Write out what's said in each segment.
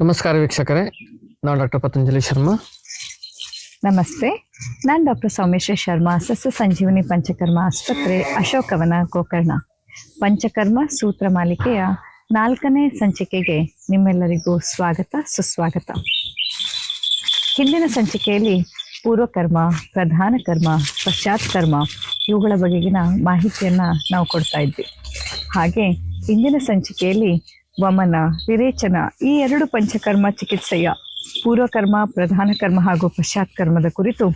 ನಮಸ್ಕಾರ ವೀಕ್ಷಕರೇ. ನಾನು ಡಾಕ್ಟರ್ ಪತಂಜಲಿ ಶರ್ಮಾ. ನಮಸ್ತೆ. ನಾನು ಡಾಕ್ಟರ್ ಸೌಮೇಶ್ವರ ಶರ್ಮಾ, ಸಸ್ಯ ಸಂಜೀವನಿ ಪಂಚಕರ್ಮ ಆಸ್ಪತ್ರೆ ಅಶೋಕವನ ಗೋಕರ್ಣ. ಪಂಚಕರ್ಮ ಸೂತ್ರ ಮಾಲಿಕೆಯ ನಾಲ್ಕನೇ ಸಂಚಿಕೆಗೆ ನಿಮ್ಮೆಲ್ಲರಿಗೂ ಸ್ವಾಗತ, ಸುಸ್ವಾಗತ. ಹಿಂದಿನ ಸಂಚಿಕೆಯಲ್ಲಿ ಪೂರ್ವಕರ್ಮ, ಪ್ರಧಾನ ಕರ್ಮ, ಪಶ್ಚಾತ್ ಕರ್ಮ, ಇವುಗಳ ಬಗೆಗಿನ ಮಾಹಿತಿಯನ್ನ ನಾವು ಕೊಡ್ತಾ ಇದ್ವಿ. ಹಾಗೆ ಇಂದಿನ ಸಂಚಿಕೆಯಲ್ಲಿ ವಮನ, ವಿರೇಚನ ಈ ಎರಡು ಪಂಚಕರ್ಮ ಚಿಕಿತ್ಸೆಯ ಪೂರ್ವಕರ್ಮ, ಪ್ರಧಾನ ಕರ್ಮ ಹಾಗೂ ಪಶ್ಚಾತ್ ಕರ್ಮದ ಕುರಿತು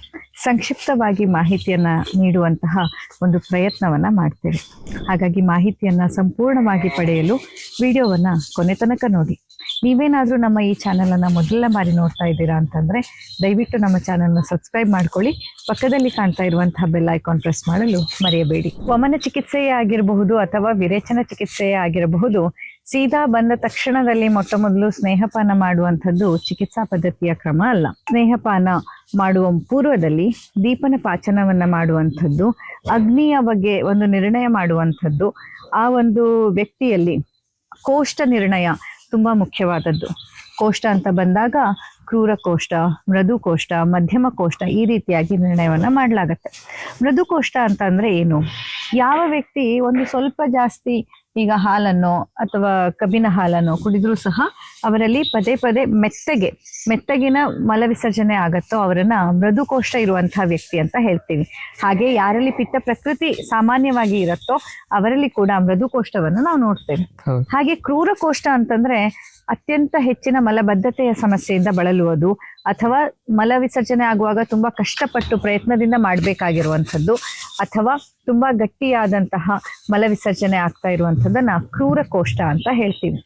ಸಂಕ್ಷಿಪ್ತವಾಗಿ ಮಾಹಿತಿಯನ್ನ ನೀಡುವಂತಹ ಒಂದು ಪ್ರಯತ್ನವನ್ನ ಮಾಡ್ತೇವೆ. ಹಾಗಾಗಿ ಮಾಹಿತಿಯನ್ನ ಸಂಪೂರ್ಣವಾಗಿ ಪಡೆಯಲು ವಿಡಿಯೋವನ್ನ ಕೊನೆ ತನಕ ನೋಡಿ. ನೀವೇನಾದ್ರೂ ನಮ್ಮ ಈ ಚಾನೆಲ್ ಅನ್ನ ಮೊದಲ ಬಾರಿ ನೋಡ್ತಾ ಇದ್ದೀರಾ ಅಂತಂದ್ರೆ ದಯವಿಟ್ಟು ನಮ್ಮ ಚಾನೆಲ್ನ ಸಬ್ಸ್ಕ್ರೈಬ್ ಮಾಡ್ಕೊಳ್ಳಿ. ಪಕ್ಕದಲ್ಲಿ ಕಾಣ್ತಾ ಇರುವಂತಹ ಬೆಲ್ ಐಕಾನ್ ಪ್ರೆಸ್ ಮಾಡಲು ಮರೆಯಬೇಡಿ. ವಮನ ಚಿಕಿತ್ಸೆಯೇ ಆಗಿರಬಹುದು ಅಥವಾ ವಿರೇಚನ ಚಿಕಿತ್ಸೆಯೇ ಆಗಿರಬಹುದು. ಸೀದಾ ಬಂದ ತಕ್ಷಣದಲ್ಲಿ ಮೊಟ್ಟ ಮೊದಲು ಸ್ನೇಹಪಾನ ಮಾಡುವಂಥದ್ದು ಚಿಕಿತ್ಸಾ ಪದ್ಧತಿಯ ಕ್ರಮ ಅಲ್ಲ. ಸ್ನೇಹಪಾನ ಮಾಡುವ ಪೂರ್ವದಲ್ಲಿ ದೀಪನ ಪಾಚನವನ್ನ ಮಾಡುವಂಥದ್ದು, ಅಗ್ನಿಯ ಬಗ್ಗೆ ಒಂದು ನಿರ್ಣಯ ಮಾಡುವಂಥದ್ದು, ಆ ಒಂದು ವ್ಯಕ್ತಿಯಲ್ಲಿ ಕೋಷ್ಠ ನಿರ್ಣಯ ತುಂಬಾ ಮುಖ್ಯವಾದದ್ದು. ಕೋಷ್ಠ ಅಂತ ಬಂದಾಗ ಕ್ರೂರ ಕೋಷ್ಠ ಮೃದು ಕೋಷ್ಠ ಮಧ್ಯಮ ಕೋಷ್ಠ ಈ ರೀತಿಯಾಗಿ ನಿರ್ಣಯವನ್ನ ಮಾಡಲಾಗತ್ತೆ. ಮೃದು ಕೋಷ್ಠ ಅಂತ ಅಂದ್ರೆ ಏನು? ಯಾವ ವ್ಯಕ್ತಿ ಒಂದು ಸ್ವಲ್ಪ ಜಾಸ್ತಿ ಈಗ ಹಾಲನ್ನು ಅಥವಾ ಕಬ್ಬಿನ ಹಾಲನ್ನು ಕುಡಿದ್ರೂ ಸಹ ಅವರಲ್ಲಿ ಪದೇ ಪದೇ ಮೆತ್ತಗೆ ಮೆತ್ತಗಿನ ಮಲವಿಸರ್ಜನೆ ಆಗತ್ತೋ ಅವರನ್ನ ಮೃದುಕೋಷ್ಠ ಇರುವಂತಹ ವ್ಯಕ್ತಿ ಅಂತ ಹೇಳ್ತೀವಿ. ಹಾಗೆ ಯಾರಲ್ಲಿ ಪಿತ್ತ ಪ್ರಕೃತಿ ಸಾಮಾನ್ಯವಾಗಿ ಇರುತ್ತೋ ಅವರಲ್ಲಿ ಕೂಡ ಮೃದುಕೋಷ್ಠವನ್ನು ನಾವು ನೋಡ್ತೇವೆ. ಹಾಗೆ ಕ್ರೂರ ಕೋಷ್ಠ ಅಂತಂದ್ರೆ ಅತ್ಯಂತ ಹೆಚ್ಚಿನ ಮಲಬದ್ಧತೆಯ ಸಮಸ್ಯೆಯಿಂದ ಬಳಲುವುದು ಅಥವಾ ಮಲ ವಿಸರ್ಜನೆ ಆಗುವಾಗ ತುಂಬಾ ಕಷ್ಟಪಟ್ಟು ಪ್ರಯತ್ನದಿಂದ ಮಾಡಬೇಕಾಗಿರುವಂಥದ್ದು, ಅಥವಾ ತುಂಬಾ ಗಟ್ಟಿಯಾದಂತಹ ಮಲ ವಿಸರ್ಜನೆ ಆಗ್ತಾ ಇರುವಂಥದ್ದನ್ನ ಕ್ರೂರ ಕೋಷ್ಟ ಅಂತ ಹೇಳ್ತೀವಿ.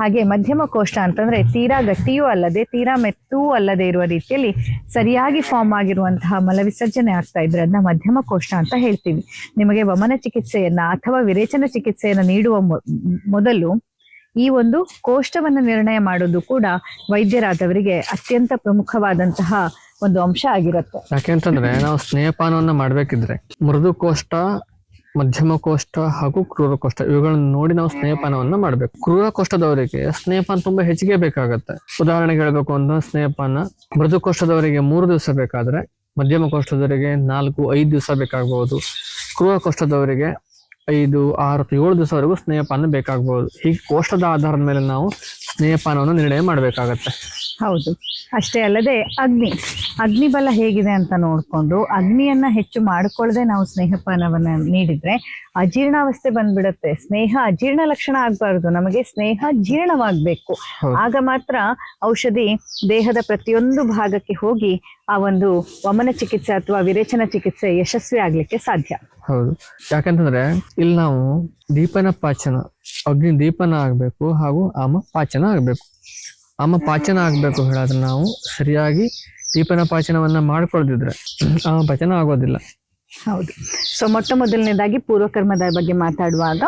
ಹಾಗೆ ಮಧ್ಯಮ ಕೋಷ್ಟ ಅಂತಂದ್ರೆ ತೀರಾ ಗಟ್ಟಿಯೂ ಅಲ್ಲದೆ, ತೀರಾ ಮೆತ್ತೂ ಅಲ್ಲದೆ ಇರುವ ರೀತಿಯಲ್ಲಿ ಸರಿಯಾಗಿ ಫಾರ್ಮ್ ಆಗಿರುವಂತಹ ಮಲ ವಿಸರ್ಜನೆ ಆಗ್ತಾ ಇದ್ರೆ ಅದನ್ನ ಮಧ್ಯಮ ಕೋಷ್ಟ ಅಂತ ಹೇಳ್ತೀವಿ. ನಿಮಗೆ ವಮನ ಚಿಕಿತ್ಸೆಯನ್ನ ಅಥವಾ ವಿರೇಚನ ಚಿಕಿತ್ಸೆಯನ್ನ ನೀಡುವ ಮೊದಲು ಈ ಒಂದು ಕೋಷ್ಟವನ್ನು ನಿರ್ಣಯ ಮಾಡೋದು ಕೂಡ ವೈದ್ಯರಾದವರಿಗೆ ಅತ್ಯಂತ ಪ್ರಮುಖವಾದಂತಹ ಒಂದು ಅಂಶ ಆಗಿರುತ್ತೆ. ಯಾಕೆಂತಂದ್ರೆ ನಾವು ಸ್ನೇಹಪಾನವನ್ನ ಮಾಡ್ಬೇಕಿದ್ರೆ ಮೃದು ಕೋಷ್ಠ ಮಧ್ಯಮ ಕೋಷ್ಠ ಹಾಗೂ ಕ್ರೂರ ಕೋಷ್ಟ ಇವುಗಳನ್ನು ನೋಡಿ ನಾವು ಸ್ನೇಹಪಾನವನ್ನು ಮಾಡಬೇಕು. ಕ್ರೂರ ಕೋಷ್ಟದವರಿಗೆ ಸ್ನೇಹಪಾನ ತುಂಬಾ ಹೆಚ್ಚಿಗೆ ಬೇಕಾಗುತ್ತೆ. ಉದಾಹರಣೆಗೆ ಹೇಳ್ಬೇಕು ಅಂದ್ರೆ ಸ್ನೇಹಪಾನ ಮೃದು ಕೋಷ್ಟದವರಿಗೆ ಮೂರು ದಿವಸ ಬೇಕಾದ್ರೆ ಮಧ್ಯಮ ಕೋಷ್ಟದವರಿಗೆ ನಾಲ್ಕು ಐದು ದಿವಸ ಬೇಕಾಗಬಹುದು. ಕ್ರೂರ ಕೋಷ್ಠದವರಿಗೆ ಐದು ಆರು ಏಳು ದಿವಸವರೆಗೂ ಸ್ನೇಹಪಾನ ಬೇಕಾಗಬಹುದು ಹೀಗೆ ಕೋಷ್ಟದ ಆಧಾರದ ಮೇಲೆ ನಾವು ಸ್ನೇಹಪಾನವನ್ನು ನಿರ್ಣಯ ಮಾಡಬೇಕಾಗತ್ತೆ. ಹೌದು. ಅಷ್ಟೇ ಅಲ್ಲದೆ ಅಗ್ನಿ. ಅಗ್ನಿ ಬಲ ಹೇಗಿದೆ ಅಂತ ನೋಡಿಕೊಂಡು ಅಗ್ನಿಯನ್ನ ಹೆಚ್ಚು ಮಾಡಿಕೊಳ್ಳದೆ ನಾವು ಸ್ನೇಹಪಾನವನ್ನ ನೀಡಿದ್ರೆ ಅಜೀರ್ಣಾವಸ್ಥೆ ಬಂದ್ಬಿಡುತ್ತೆ. ಸ್ನೇಹ ಅಜೀರ್ಣ ಲಕ್ಷಣ ಆಗ್ಬಾರ್ದು. ನಮಗೆ ಸ್ನೇಹ ಜೀರ್ಣವಾಗಬೇಕು. ಆಗ ಮಾತ್ರ ಔಷಧಿ ದೇಹದ ಪ್ರತಿಯೊಂದು ಭಾಗಕ್ಕೆ ಹೋಗಿ ಆ ಒಂದು ವಮನ ಚಿಕಿತ್ಸೆ ಅಥವಾ ವಿರೇಚನ ಚಿಕಿತ್ಸೆ ಯಶಸ್ವಿ ಆಗ್ಲಿಕ್ಕೆ ಸಾಧ್ಯ. ಹೌದು. ಯಾಕಂತಂದ್ರೆ ಇಲ್ಲಿ ನಾವು ದೀಪನ ಪಾಚನ ಅಗ್ನಿ ದೀಪನ ಆಗ್ಬೇಕು ಹಾಗೂ ಆಮ ಪಾಚನ ಆಗ್ಬೇಕು. ಆಮ ಪಾಚನ ಆಗ್ಬೇಕು ಹೇಳಾದ್ರೆ ನಾವು ಸರಿಯಾಗಿ ದೀಪನ ಪಾಚನವನ್ನ ಮಾಡ್ಕೊಳ್ದಿದ್ರೆ ಆಮ ಪಾಚನ ಆಗೋದಿಲ್ಲ. ಹೌದು. ಸೊ ಮೊಟ್ಟ ಮೊದಲನೇದಾಗಿ ಪೂರ್ವಕರ್ಮದ ಬಗ್ಗೆ ಮಾತಾಡುವಾಗ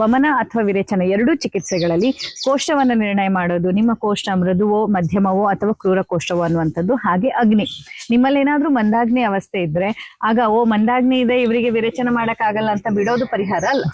ವಮನ ಅಥವಾ ವಿರೇಚನ ಎರಡೂ ಚಿಕಿತ್ಸೆಗಳಲ್ಲಿ ಕೋಷ್ಟವನ್ನು ನಿರ್ಣಯ ಮಾಡೋದು ನಿಮ್ಮ ಕೋಷ್ಟ ಮೃದುವೋ ಮಧ್ಯಮವೋ ಅಥವಾ ಕ್ರೂರ ಕೋಷ್ಟವೋ ಅನ್ನುವಂಥದ್ದು ಹಾಗೆ ಅಗ್ನಿ. ನಿಮ್ಮಲ್ಲಿ ಏನಾದರೂ ಮಂದಾಗ್ನಿ ಅವಸ್ಥೆ ಇದ್ರೆ ಆಗ ಓ ಮಂದಾಗ್ನಿ ಇದೆ ಇವರಿಗೆ ವಿರೇಚನ ಮಾಡೋಕ್ಕಾಗಲ್ಲ ಅಂತ ಬಿಡೋದು ಪರಿಹಾರ ಅಲ್ಲ.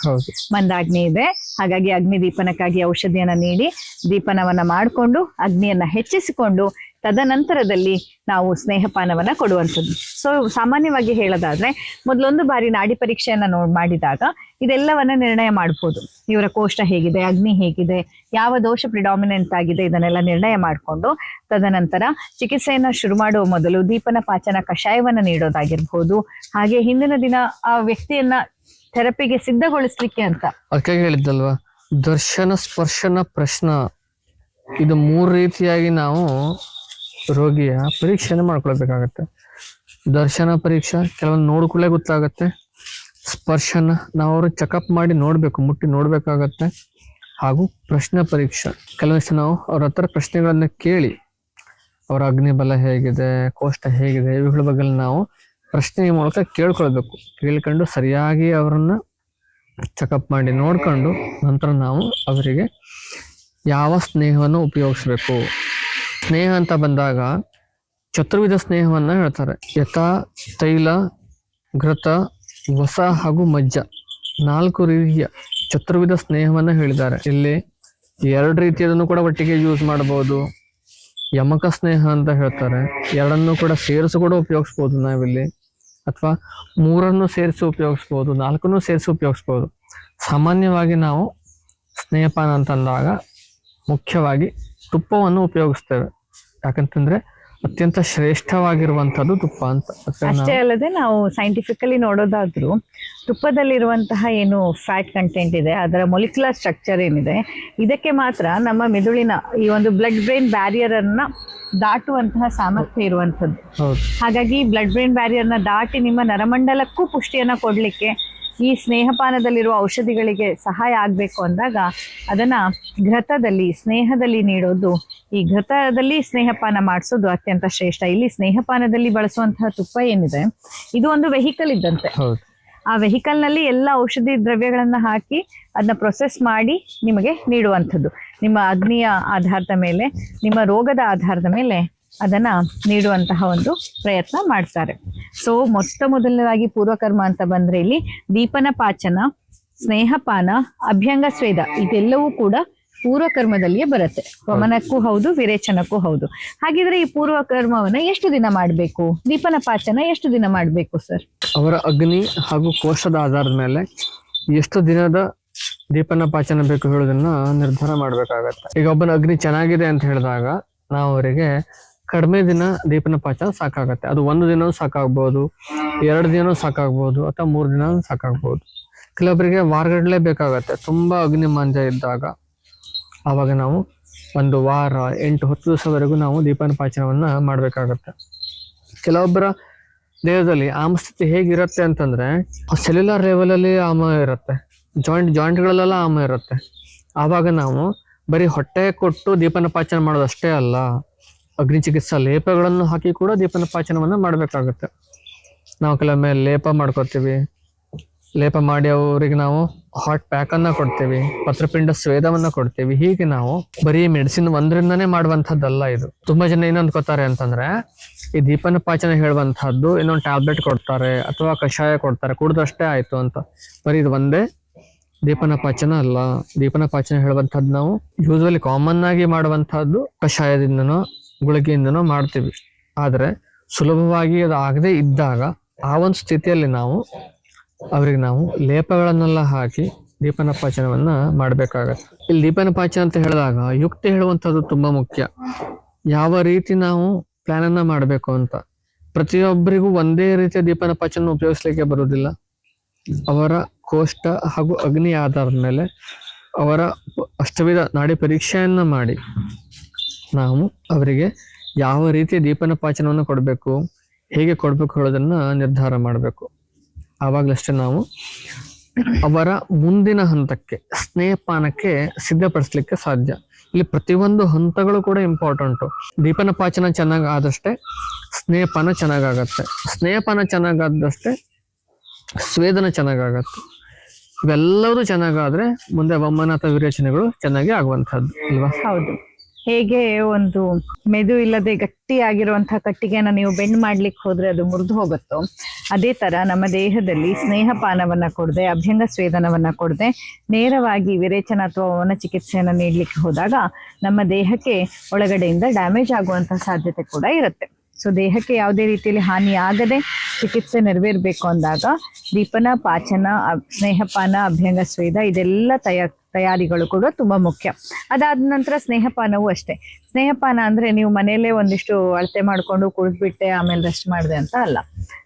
ಮಂದಾಗ್ನಿ ಇದೆ ಹಾಗಾಗಿ ಅಗ್ನಿ ದೀಪನಕ್ಕಾಗಿ ಔಷಧಿಯನ್ನ ನೀಡಿ ದೀಪನವನ್ನ ಮಾಡಿಕೊಂಡು ಅಗ್ನಿಯನ್ನ ಹೆಚ್ಚಿಸಿಕೊಂಡು ತದನಂತರದಲ್ಲಿ ನಾವು ಸ್ನೇಹಪಾನವನ್ನ ಕೊಡುವಂಥದ್ದು. ಸೊ ಸಾಮಾನ್ಯವಾಗಿ ಹೇಳೋದಾದ್ರೆ, ಮೊದಲೊಂದು ಬಾರಿ ನಾಡಿ ಪರೀಕ್ಷೆಯನ್ನ ನೋಡ್, ಮಾಡಿದಾಗ ಇದೆಲ್ಲವನ್ನ ನಿರ್ಣಯ ಮಾಡ್ಬೋದು. ಇವರ ಕೋಷ್ಟ ಹೇಗಿದೆ, ಅಗ್ನಿ ಹೇಗಿದೆ, ಯಾವ ದೋಷ ಪ್ರಿಡಾಮಿನೆಂಟ್ ಆಗಿದೆ ಇದನ್ನೆಲ್ಲ ನಿರ್ಣಯ ಮಾಡಿಕೊಂಡು, ತದನಂತರ ಚಿಕಿತ್ಸೆಯನ್ನ ಶುರು ಮಾಡುವ ಮೊದಲು ದೀಪನ ಪಾಚನ ಕಷಾಯವನ್ನ ನೀಡೋದಾಗಿರ್ಬೋದು. ಹಾಗೆ ಹಿಂದಿನ ದಿನ ಆ ವ್ಯಕ್ತಿಯನ್ನ ಥೆರಪಿಗೆ ಸಿದ್ಧಗೊಳಿಸ್ಲಿಕ್ಕೆ ಅಂತ. ಅದಕ್ಕೆ ಹೇಳಿದ್ದಲ್ವಾ? ದರ್ಶನ ಸ್ಪರ್ಶನ ಪ್ರಶ್ನ. ಇದು ಮೂರು ರೀತಿಯಾಗಿ ನಾವು ರೋಗಿಯ ಪರೀಕ್ಷೆಯನ್ನು ಮಾಡ್ಕೊಳ್ಬೇಕಾಗತ್ತೆ. ದರ್ಶನ ಪರೀಕ್ಷಾ, ಕೆಲವೊಂದು ನೋಡ್ಕೊಳ್ಳೇ ಗೊತ್ತಾಗತ್ತೆ. ಸ್ಪರ್ಶನ ನಾವು ಅವರು ಚೆಕಪ್ ಮಾಡಿ ನೋಡ್ಬೇಕು, ಮುಟ್ಟಿ ನೋಡಬೇಕಾಗತ್ತೆ. ಹಾಗೂ ಪ್ರಶ್ನೆ ಪರೀಕ್ಷೆ, ಕೆಲವೊಂದಿಷ್ಟು ನಾವು ಅವ್ರ ಹತ್ರ ಪ್ರಶ್ನೆಗಳನ್ನ ಕೇಳಿ, ಅವರ ಅಗ್ನಿಬಲ ಹೇಗಿದೆ ಕೋಷ್ಠ ಹೇಗಿದೆ ಇವುಗಳ ಬಗ್ಗೆ ನಾವು ಪ್ರಶ್ನೆ ಮೂಲಕ ಕೇಳ್ಕೊಳ್ಬೇಕು. ಕೇಳ್ಕೊಂಡು ಸರಿಯಾಗಿ ಅವರನ್ನ ಚೆಕಪ್ ಮಾಡಿ ನೋಡ್ಕೊಂಡು ನಂತರ ನಾವು ಅವರಿಗೆ ಯಾವ ಸ್ನೇಹವನ್ನು ಉಪಯೋಗಿಸ್ಬೇಕು. ಸ್ನೇಹ ಅಂತ ಬಂದಾಗ ಚತುರ್ವಿಧ ಸ್ನೇಹವನ್ನ ಹೇಳ್ತಾರೆ. ಯಥಾ, ತೈಲ, ಘೃತ, ವಸ ಹಾಗೂ ಮಜ್ಜ. ನಾಲ್ಕು ರೀತಿಯ ಚತುರ್ವಿಧ ಸ್ನೇಹವನ್ನ ಹೇಳಿದ್ದಾರೆ. ಇಲ್ಲಿ ಎರಡು ರೀತಿಯದನ್ನು ಕೂಡ ಒಟ್ಟಿಗೆ ಯೂಸ್ ಮಾಡಬಹುದು. ಯಮಕ ಸ್ನೇಹ ಅಂತ ಹೇಳ್ತಾರೆ. ಎರಡನ್ನು ಕೂಡ ಸೇರಿಸಿ ಕೂಡ ಉಪಯೋಗಿಸ್ಬೋದು ನಾವಿಲ್ಲಿ. ಅಥವಾ ಮೂರನ್ನು ಸೇರಿಸಿ ಉಪಯೋಗಿಸ್ಬೋದು, ನಾಲ್ಕನ್ನು ಸೇರಿಸಿ ಉಪಯೋಗಿಸ್ಬೋದು. ಸಾಮಾನ್ಯವಾಗಿ ನಾವು ಸ್ನೇಹಪಾನ ಅಂತಂದಾಗ ಮುಖ್ಯವಾಗಿ ತುಪ್ಪವನ್ನು ಉಪಯೋಗಿಸ್ತೇವೆ. ಯಾಕಂತಂದ್ರೆ ಅತ್ಯಂತ ಶ್ರೇಷ್ಠವಾಗಿರುವಂತದ್ದು ತುಪ್ಪ ಅಂತ. ಅಷ್ಟೇ ಅಲ್ಲದೆ ನಾವು ಸೈಂಟಿಫಿಕಲಿ ನೋಡೋದಾದ್ರೂ ತುಪ್ಪದಲ್ಲಿರುವಂತಹ ಏನು ಫ್ಯಾಟ್ ಕಂಟೆಂಟ್ ಇದೆ ಅದರ ಮೊಲಿಕ್ಯುಲರ್ ಸ್ಟ್ರಕ್ಚರ್ ಏನಿದೆ ಇದಕ್ಕೆ ಮಾತ್ರ ನಮ್ಮ ಮೆದುಳಿನ ಈ ಒಂದು ಬ್ಲಡ್ ಬ್ರೈನ್ ಬ್ಯಾರಿಯರ್ ಅನ್ನ ದಾಟುವಂತಹ ಸಾಮರ್ಥ್ಯ ಇರುವಂತದ್ದು ಹಾಗಾಗಿ ಬ್ಲಡ್ ಬ್ರೈನ್ ಬ್ಯಾರಿಯರ್ನ ದಾಟಿ ನಿಮ್ಮ ನರಮಂಡಲಕ್ಕೂ ಪುಷ್ಟಿಯನ್ನ ಕೊಡ್ಲಿಕ್ಕೆ ಈ ಸ್ನೇಹಪಾನದಲ್ಲಿರುವ ಔಷಧಿಗಳಿಗೆ ಸಹಾಯ ಆಗಬೇಕು ಅಂದಾಗ ಅದನ್ನ ಘೃತದಲ್ಲಿ ಸ್ನೇಹದಲ್ಲಿ ನೀಡೋದು ಈ ಘೃತದಲ್ಲಿ ಸ್ನೇಹಪಾನ ಮಾಡಿಸೋದು ಅತ್ಯಂತ ಶ್ರೇಷ್ಠ. ಇಲ್ಲಿ ಸ್ನೇಹಪಾನದಲ್ಲಿ ಬಳಸುವಂತಹ ತುಪ್ಪ ಏನಿದೆ ಇದು ಒಂದು ವೆಹಿಕಲ್ ಇದ್ದಂತೆ. ಆ ವೆಹಿಕಲ್ನಲ್ಲಿ ಎಲ್ಲ ಔಷಧಿ ದ್ರವ್ಯಗಳನ್ನ ಹಾಕಿ ಅದನ್ನ ಪ್ರೊಸೆಸ್ ಮಾಡಿ ನಿಮಗೆ ನೀಡುವಂಥದ್ದು. ನಿಮ್ಮ ಅಗ್ನಿಯ ಆಧಾರದ ಮೇಲೆ ನಿಮ್ಮ ರೋಗದ ಆಧಾರದ ಮೇಲೆ ಅದನ್ನ ನೀಡುವಂತಹ ಒಂದು ಪ್ರಯತ್ನ ಮಾಡ್ತಾರೆ. ಸೊ ಮೊಟ್ಟ ಮೊದಲನೇದಾಗಿ ಪೂರ್ವಕರ್ಮ ಅಂತ ಬಂದ್ರೆ ಇಲ್ಲಿ ದೀಪನ ಪಾಚನ, ಸ್ನೇಹಪಾನ, ಅಭ್ಯಂಗ ಸ್ವೇದ ಇದೆಲ್ಲವೂ ಕೂಡ ಪೂರ್ವಕರ್ಮದಲ್ಲಿಯೇ ಬರುತ್ತೆ. ವಮನಕ್ಕೂ ಹೌದು, ವಿರೇಚನಕ್ಕೂ ಹೌದು. ಹಾಗಿದ್ರೆ ಈ ಪೂರ್ವಕರ್ಮವನ್ನ ಎಷ್ಟು ದಿನ ಮಾಡಬೇಕು? ದೀಪನ ಪಾಚನ ಎಷ್ಟು ದಿನ ಮಾಡಬೇಕು ಸರ್ ಅವರ ಅಗ್ನಿ ಹಾಗೂ ಕೋಶದ ಆಧಾರದ ಮೇಲೆ ಎಷ್ಟು ದಿನದ ದೀಪನ ಪಾಚನ ಬೇಕು ಹೇಳೋದನ್ನ ನಿರ್ಧಾರ ಮಾಡ್ಬೇಕಾಗತ್ತೆ. ಈಗ ಒಬ್ಬನ ಅಗ್ನಿ ಚೆನ್ನಾಗಿದೆ ಅಂತ ಹೇಳಿದಾಗ ನಾವು ಅವರಿಗೆ ಕಡಿಮೆ ದಿನ ದೀಪನ ಪಾಚನ ಸಾಕಾಗತ್ತೆ. ಅದು ಒಂದು ದಿನ ಸಾಕಾಗ್ಬೋದು, ಎರಡು ದಿನ ಸಾಕಾಗ್ಬೋದು, ಅಥವಾ ಮೂರು ದಿನ ಸಾಕಾಗ್ಬೋದು. ಕೆಲವೊಬ್ಬರಿಗೆ ವಾರಗಟ್ಟಲೆ ಬೇಕಾಗತ್ತೆ. ತುಂಬಾ ಅಗ್ನಿ ಮಾಂಜ ಇದ್ದಾಗ ಆವಾಗ ನಾವು ಒಂದು ವಾರ, ಎಂಟು, ಹತ್ತು ದಿವಸವರೆಗೂ ನಾವು ದೀಪನ ಪಾಚನವನ್ನ ಮಾಡಬೇಕಾಗತ್ತೆ. ಕೆಲವೊಬ್ಬರ ದೇಹದಲ್ಲಿ ಆಮಸ್ಥಿತಿ ಹೇಗಿರುತ್ತೆ ಅಂತಂದ್ರೆ, ಸೆಲ್ಯುಲರ್ ಲೆವೆಲ್ ಅಲ್ಲಿ ಆಮ ಇರುತ್ತೆ. ಜಾಯಿಂಟ್ ಜಾಯಿಂಟ್ಗಳಲ್ಲೆಲ್ಲ ಆಮ ಇರುತ್ತೆ. ಆವಾಗ ನಾವು ಬರೀ ಹೊಟ್ಟೆ ಕೊಟ್ಟು ದೀಪನ ಪಾಚನ ಮಾಡೋದಷ್ಟೇ ಅಲ್ಲ ಅಗ್ನಿ ಚಿಕಿತ್ಸಾ ಲೇಪಗಳನ್ನು ಹಾಕಿ ಕೂಡ ದೀಪನ ಪಾಚನವನ್ನ ಮಾಡಬೇಕಾಗುತ್ತೆ. ನಾವು ಕೆಲವೊಮ್ಮೆ ಲೇಪ ಮಾಡ್ಕೊತೀವಿ. ಲೇಪ ಮಾಡಿ ಅವರಿಗೆ ನಾವು ಹಾಟ್ ಪ್ಯಾಕ್ ಅನ್ನ ಕೊಡ್ತೀವಿ, ಪತ್ರಪಿಂಡ ಸ್ವೇದವನ್ನು ಕೊಡ್ತೀವಿ. ಹೀಗೆ ನಾವು ಬರೀ ಮೆಡಿಸಿನ್ ಒಂದ್ರಿಂದನೇ ಮಾಡುವಂತದ್ದಲ್ಲ ಇದು. ತುಂಬಾ ಜನ ಏನ್ ಅನ್ಕೋತಾರೆ ಅಂತಂದ್ರೆ, ಈ ದೀಪನ ಪಾಚನ ಹೇಳುವಂತಹದ್ದು ಇನ್ನೊಂದು ಟ್ಯಾಬ್ಲೆಟ್ ಕೊಡ್ತಾರೆ ಅಥವಾ ಕಷಾಯ ಕೊಡ್ತಾರೆ, ಕುಡ್ದಷ್ಟೇ ಆಯ್ತು ಅಂತ. ಬರೀ ಇದು ಒಂದೇ ದೀಪನ ಪಾಚನ ಅಲ್ಲ. ದೀಪನ ಪಾಚನ ಹೇಳುವಂಥದ್ದು ನಾವು ಯೂಸ್ವಲಿ ಕಾಮನ್ ಆಗಿ ಮಾಡುವಂತಹದ್ದು ಕಷಾಯದಿಂದನೋ ಗುಳಿಗೆಯಿಂದನೋ ಮಾಡ್ತೀವಿ. ಆದರೆ ಸುಲಭವಾಗಿ ಅದು ಆಗದೆ ಇದ್ದಾಗ ಆ ಒಂದು ಸ್ಥಿತಿಯಲ್ಲಿ ನಾವು ಅವರಿಗೆ ನಾವು ಲೇಪಗಳನ್ನೆಲ್ಲ ಹಾಕಿ ದೀಪನ ಪಾಚನವನ್ನ ಮಾಡಬೇಕಾಗತ್ತೆ. ಇಲ್ಲಿ ದೀಪನ ಪಾಚನ ಅಂತ ಹೇಳಿದಾಗ ಯುಕ್ತಿ ಹೇಳುವಂಥದ್ದು ತುಂಬಾ ಮುಖ್ಯ. ಯಾವ ರೀತಿ ನಾವು ಪ್ಲಾನ್ ಮಾಡಬೇಕು ಅಂತ. ಪ್ರತಿಯೊಬ್ಬರಿಗೂ ಒಂದೇ ರೀತಿಯ ದೀಪನ ಪಾಚನ ಉಪಯೋಗಿಸ್ಲಿಕ್ಕೆ ಬರುವುದಿಲ್ಲ. ಅವರ ಕೋಷ್ಟ ಹಾಗೂ ಅಗ್ನಿ ಆಧಾರದ ಮೇಲೆ ಅವರ ಅಷ್ಟವಿಧ ನಾಡಿ ಪರೀಕ್ಷೆಯನ್ನ ಮಾಡಿ ನಾವು ಅವರಿಗೆ ಯಾವ ರೀತಿಯ ದೀಪನ ಪಾಚನವನ್ನು ಕೊಡಬೇಕು, ಹೇಗೆ ಕೊಡಬೇಕು ಹೇಳೋದನ್ನ ನಿರ್ಧಾರ ಮಾಡಬೇಕು. ಆವಾಗಲಷ್ಟೇ ನಾವು ಅವರ ಮುಂದಿನ ಹಂತಕ್ಕೆ, ಸ್ನೇಹಪಾನಕ್ಕೆ ಸಿದ್ಧಪಡಿಸ್ಲಿಕ್ಕೆ ಸಾಧ್ಯ. ಇಲ್ಲಿ ಪ್ರತಿಯೊಂದು ಹಂತಗಳು ಕೂಡ ಇಂಪಾರ್ಟೆಂಟು ದೀಪನ ಪಾಚನ ಚೆನ್ನಾಗಿ ಆದಷ್ಟೇ ಸ್ನೇಹಪಾನ ಚೆನ್ನಾಗಾಗತ್ತೆ. ಸ್ನೇಹಪಾನ ಚೆನ್ನಾಗಾದಷ್ಟೇ ಸ್ವೇದನ ಚೆನ್ನಾಗಾಗತ್ತೆ. ಇವೆಲ್ಲವೂ ಚೆನ್ನಾಗಾದ್ರೆ ಮುಂದೆ ವಮನ ಅಥವಾ ವಿರೇಚನೆಗಳು ಚೆನ್ನಾಗಿ ಆಗುವಂತಹದ್ದು ಅಲ್ವಾ? ಹೌದು. ಹೇಗೆ ಒಂದು ಮೆದು ಇಲ್ಲದೆ ಗಟ್ಟಿಯಾಗಿರುವಂತಹ ಕಟ್ಟಿಗೆನ ನೀವು ಬೆಂಡ್ ಮಾಡ್ಲಿಕ್ಕೆ ಹೋದ್ರೆ ಅದು ಮುರಿದು ಹೋಗುತ್ತೋ, ಅದೇ ತರ ನಮ್ಮ ದೇಹದಲ್ಲಿ ಸ್ನೇಹಪಾನವನ್ನ ಕೊಡದೆ, ಅಭ್ಯಂಗ ಸ್ವೇದನವನ್ನ ಕೊಡದೆ, ನೇರವಾಗಿ ವಿರೇಚನ ಅಥವಾ ವನ ಚಿಕಿತ್ಸೆಯನ್ನ ನೀಡ್ಲಿಕ್ಕೆ ಹೋದಾಗ ನಮ್ಮ ದೇಹಕ್ಕೆ ಒಳಗಡೆಯಿಂದ ಡ್ಯಾಮೇಜ್ ಆಗುವಂತಹ ಸಾಧ್ಯತೆ ಕೂಡ ಇರುತ್ತೆ. ಸೊ ದೇಹಕ್ಕೆ ಯಾವುದೇ ರೀತಿಯಲ್ಲಿ ಹಾನಿ ಆಗದೆ ಚಿಕಿತ್ಸೆ ನೆರವೇರ್ಬೇಕು ಅಂದಾಗ ದೀಪನ, ಪಾಚನ ಸ್ನೇಹಪಾನ, ಅಭ್ಯಂಗ, ಸ್ವೇದ ಇದೆಲ್ಲ ತಯಾ ತಯಾರಿಗಳು ಕೂಡ ತುಂಬಾ ಮುಖ್ಯ. ಅದಾದ ನಂತರ ಸ್ನೇಹಪಾನವೂ ಅಷ್ಟೇ. ಸ್ನೇಹಪಾನ ಅಂದ್ರೆ ನೀವು ಮನೆಯಲ್ಲೇ ಒಂದಿಷ್ಟು ಅಳತೆ ಮಾಡ್ಕೊಂಡು ಕುಡಿದ್ಬಿಟ್ಟೆ ಆಮೇಲೆ ರೆಸ್ಟ್ ಮಾಡಿದೆ ಅಂತ ಅಲ್ಲ.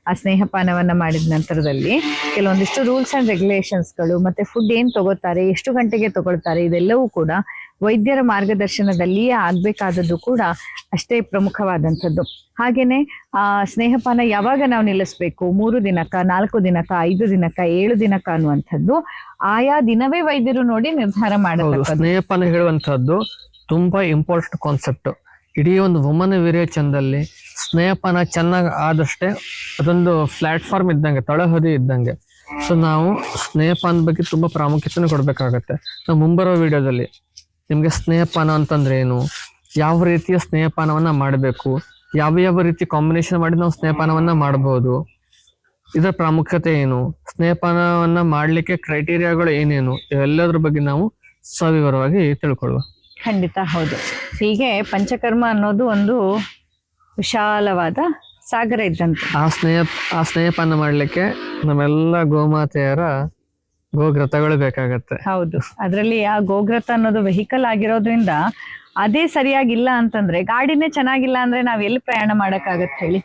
ಆ ಸ್ನೇಹಪಾನವನ್ನ ಮಾಡಿದ ನಂತರದಲ್ಲಿ ಕೆಲವೊಂದಿಷ್ಟು ರೂಲ್ಸ್ ಅಂಡ್ ರೆಗ್ಯುಲೇಷನ್ಸ್ಗಳು ಮತ್ತೆ ಫುಡ್ ಏನ್ ತಗೋತಾರೆ, ಎಷ್ಟು ಗಂಟೆಗೆ ತಗೊಳ್ತಾರೆ, ಇದೆಲ್ಲವೂ ಕೂಡ ವೈದ್ಯರ ಮಾರ್ಗದರ್ಶನದಲ್ಲಿಯೇ ಆಗ್ಬೇಕಾದದ್ದು ಕೂಡ ಅಷ್ಟೇ ಪ್ರಮುಖವಾದಂಥದ್ದು. ಹಾಗೇನೆ, ಆ, ಸ್ನೇಹಪಾನ ಯಾವಾಗ ನಾವು ನಿಲ್ಲಿಸ್ಬೇಕು? ಮೂರು ದಿನಕ್ಕ, ನಾಲ್ಕು ದಿನಕ್ಕ, ಐದು ದಿನಕ್ಕ, ಏಳು ದಿನಕ್ಕ ಅನ್ನುವಂಥದ್ದು ಆಯಾ ದಿನವೇ ವೈದ್ಯರು ನೋಡಿ ನಿರ್ಧಾರ ಮಾಡಬಹುದು ಸ್ನೇಹಪಾನ ಹೇಳುವಂತಹದ್ದು ತುಂಬಾ ಇಂಪಾರ್ಟೆಂಟ್ ಕಾನ್ಸೆಪ್ಟ್ ಇಡೀ ಒಂದು ವುಮನ್ ವಿರೇಚನದಲ್ಲಿ ಸ್ನೇಹಪಾನ ಚೆನ್ನಾಗಿ ಆದಷ್ಟೇ ಅದೊಂದು ಪ್ಲಾಟ್ಫಾರ್ಮ್ ಇದ್ದಂಗೆ, ತಳಹದಿ ಇದ್ದಂಗೆ. ಸೊ ನಾವು ಸ್ನೇಹಪಾನ ಬಗ್ಗೆ ತುಂಬಾ ಪ್ರಾಮುಖ್ಯತೆ ಕೊಡ್ಬೇಕಾಗತ್ತೆ. ನಾವು ಮುಂಬರೋ ವಿಡಿಯೋದಲ್ಲಿ ನಿಮ್ಗೆ ಸ್ನೇಹಪಾನ ಅಂತಂದ್ರೆ ಏನು? ಯಾವ ರೀತಿಯ ಸ್ನೇಹಪಾನವನ್ನ ಮಾಡಬೇಕು? ಯಾವ ಯಾವ ರೀತಿ ಕಾಂಬಿನೇಷನ್ ಮಾಡಿ ನಾವು ಸ್ನೇಹಪಾನವನ್ನ ಮಾಡಬಹುದು ಇದರ ಪ್ರಾಮುಖ್ಯತೆ ಏನು? ಸ್ನೇಹಪಾನವನ್ನ ಮಾಡಲಿಕ್ಕೆ ಕ್ರೈಟೀರಿಯಾಗಳು ಏನೇನು? ಇವೆಲ್ಲದ್ರ ಬಗ್ಗೆ ನಾವು ಸವಿವರವಾಗಿ ತಿಳ್ಕೊಳ್ಳುವ. ಖಂಡಿತ ಹೌದು. ಹೀಗೆ ಪಂಚಕರ್ಮ ಅನ್ನೋದು ಒಂದು ವಿಶಾಲವಾದ ಸಾಗರ ಇದ್ದಂತೆ. ಆ ಸ್ನೇಹ ಆ ಸ್ನೇಹಪಾನ ಮಾಡಲಿಕ್ಕೆ ನಮ್ಮೆಲ್ಲ ಗೋಮಾತೆಯರ ಗೋಗ್ರತಗಳು ಬೇಕಾಗತ್ತೆ. ಹೌದು. ಅದರಲ್ಲಿ ಆ ಗೋಗ್ರತ ಅನ್ನೋದು ವೆಹಿಕಲ್ ಆಗಿರೋದ್ರಿಂದ ಅದೇ ಸರಿಯಾಗಿಲ್ಲ ಅಂತಂದ್ರೆ ಗಾಡಿನೇ ಚೆನ್ನಾಗಿಲ್ಲ ಅಂದ್ರೆ ನಾವ್ ಎಲ್ಲಿ ಪ್ರಯಾಣ ಮಾಡಕ್ಕಾಗತ್ತೆ ಹೇಳಿ?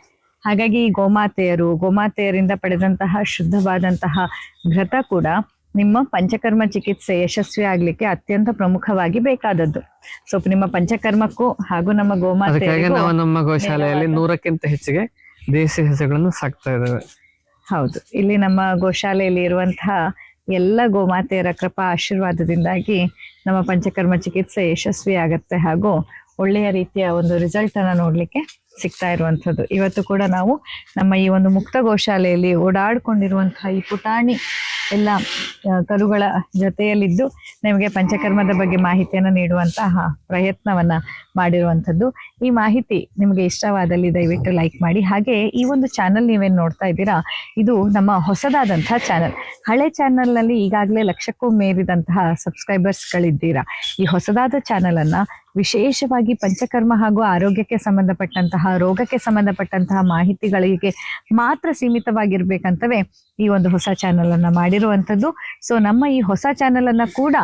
ಹಾಗಾಗಿ ಈ ಗೋಮಾತೆಯರು ಗೋಮಾತೆಯರಿಂದ ಪಡೆದಂತಹ ಶುದ್ಧವಾದಂತಹ ಘೃತ ಕೂಡ ನಿಮ್ಮ ಪಂಚಕರ್ಮ ಚಿಕಿತ್ಸೆ ಯಶಸ್ವಿ ಆಗ್ಲಿಕ್ಕೆ ಅತ್ಯಂತ ಪ್ರಮುಖವಾಗಿ ಬೇಕಾದದ್ದು. ಸೊ ನಿಮ್ಮ ಪಂಚಕರ್ಮಕ್ಕೂ ಹಾಗೂ ನಮ್ಮ ಗೋಮಾತೆ ನಾವು ನಮ್ಮ ಗೋಶಾಲೆಯಲ್ಲಿ ನೂರಕ್ಕಿಂತ ಹೆಚ್ಚಿಗೆ ದೇಸಿ ಹೆಸರುಗಳನ್ನು ಸಾಕ್ತಾ ಇದ್ದೇವೆ. ಹೌದು. ಇಲ್ಲಿ ನಮ್ಮ ಗೋಶಾಲೆಯಲ್ಲಿ ಇರುವಂತಹ ಎಲ್ಲ ಗೋಮಾತೆಯರ ಕೃಪಾ ಆಶೀರ್ವಾದದಿಂದಾಗಿ ನಮ್ಮ ಪಂಚಕರ್ಮ ಚಿಕಿತ್ಸೆ ಯಶಸ್ವಿ ಆಗತ್ತೆ ಹಾಗೂ ಒಳ್ಳೆಯ ರೀತಿಯ ಒಂದು ರಿಸಲ್ಟ್ ಅನ್ನ ನೋಡ್ಲಿಕ್ಕೆ ಸಿಗ್ತಾ ಇರುವಂಥದ್ದು. ಇವತ್ತು ಕೂಡ ನಾವು ನಮ್ಮ ಈ ಒಂದು ಮುಕ್ತ ಗೋಶಾಲೆಯಲ್ಲಿ ಓಡಾಡ್ಕೊಂಡಿರುವಂತಹ ಈ ಪುಟಾಣಿ ಎಲ್ಲ ಕರುಗಳ ಜೊತೆಯಲ್ಲಿದ್ದು ನಿಮಗೆ ಪಂಚಕರ್ಮದ ಬಗ್ಗೆ ಮಾಹಿತಿಯನ್ನು ನೀಡುವಂತಹ ಪ್ರಯತ್ನವನ್ನ ಮಾಡಿರುವಂಥದ್ದು. ಈ ಮಾಹಿತಿ ನಿಮಗೆ ಇಷ್ಟವಾದಲ್ಲಿ ದಯವಿಟ್ಟು ಲೈಕ್ ಮಾಡಿ. ಹಾಗೆ ಈ ಒಂದು ಚಾನಲ್ ನೀವೇನು ನೋಡ್ತಾ ಇದ್ದೀರಾ, ಇದು ನಮ್ಮ ಹೊಸದಾದಂತಹ ಚಾನಲ್. ಹಳೆ ಚಾನಲ್ನಲ್ಲಿ ಈಗಾಗಲೇ ಲಕ್ಷಕ್ಕೂ ಮೇರಿದಂತಹ ಸಬ್ಸ್ಕ್ರೈಬರ್ಸ್ಗಳಿದ್ದೀರಾ. ಈ ಹೊಸದಾದ ಚಾನಲನ್ನು ವಿಶೇಷವಾಗಿ ಪಂಚಕರ್ಮ ಹಾಗೂ ಆರೋಗ್ಯಕ್ಕೆ ಸಂಬಂಧಪಟ್ಟಂತಹ ರೋಗಕ್ಕೆ ಸಂಬಂಧಪಟ್ಟಂತಹ ಮಾಹಿತಿಗಳಿಗೆ ಮಾತ್ರ ಸೀಮಿತವಾಗಿರ್ಬೇಕಂತವೇ ಈ ಒಂದು ಹೊಸ ಚಾನಲ್ ಅನ್ನ ಮಾಡಿರುವಂಥದ್ದು. ಸೊ ನಮ್ಮ ಈ ಹೊಸ ಚಾನಲ್ ಅನ್ನ ಕೂಡ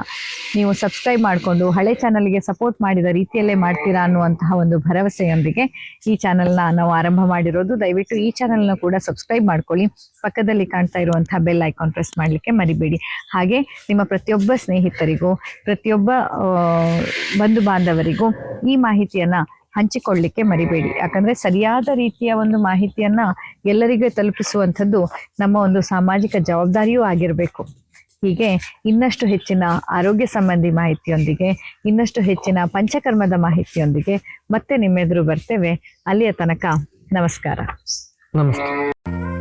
ನೀವು ಸಬ್ಸ್ಕ್ರೈಬ್ ಮಾಡಿಕೊಂಡು ಹಳೆ ಚಾನಲ್ಗೆ ಸಪೋರ್ಟ್ ಮಾಡಿದ ರೀತಿಯಲ್ಲೇ ಮಾಡ್ತೀರಾ ಅನ್ನುವಂತಹ ಒಂದು ಭರವಸೆಯೊಂದಿಗೆ ಈ ಚಾನಲ್ನ ನಾವು ಆರಂಭ ಮಾಡಿರೋದು. ದಯವಿಟ್ಟು ಈ ಚಾನಲ್ನ ಕೂಡ ಸಬ್ಸ್ಕ್ರೈಬ್ ಮಾಡ್ಕೊಳ್ಳಿ. ಪಕ್ಕದಲ್ಲಿ ಕಾಣ್ತಾ ಇರುವಂತಹ ಬೆಲ್ ಐಕಾನ್ ಪ್ರೆಸ್ ಮಾಡಲಿಕ್ಕೆ ಮರಿಬೇಡಿ. ಹಾಗೆ ನಿಮ್ಮ ಪ್ರತಿಯೊಬ್ಬ ಸ್ನೇಹಿತರಿಗೂ, ಪ್ರತಿಯೊಬ್ಬ ಬಂಧು ಬಾಂಧವರಿಗೂ ಈ ಮಾಹಿತಿಯನ್ನ ಹಂಚಿಕೊಳ್ಳಿಕ್ಕೆ ಮರಿಬೇಡಿ. ಯಾಕಂದ್ರೆ ಸರಿಯಾದ ರೀತಿಯ ಒಂದು ಮಾಹಿತಿಯನ್ನ ಎಲ್ಲರಿಗೂ ತಲುಪಿಸುವಂಥದ್ದು ನಮ್ಮ ಒಂದು ಸಾಮಾಜಿಕ ಜವಾಬ್ದಾರಿಯೂ ಆಗಿರಬೇಕು. ಹೀಗೆ ಇನ್ನಷ್ಟು ಹೆಚ್ಚಿನ ಆರೋಗ್ಯ ಸಂಬಂಧಿ ಮಾಹಿತಿಯೊಂದಿಗೆ, ಇನ್ನಷ್ಟು ಹೆಚ್ಚಿನ ಪಂಚಕರ್ಮದ ಮಾಹಿತಿಯೊಂದಿಗೆ ಮತ್ತೆ ನಿಮ್ಮೆದುರು ಬರ್ತೇವೆ. ಅಲ್ಲಿಯ ತನಕ ನಮಸ್ಕಾರ. ನಮಸ್ತೆ.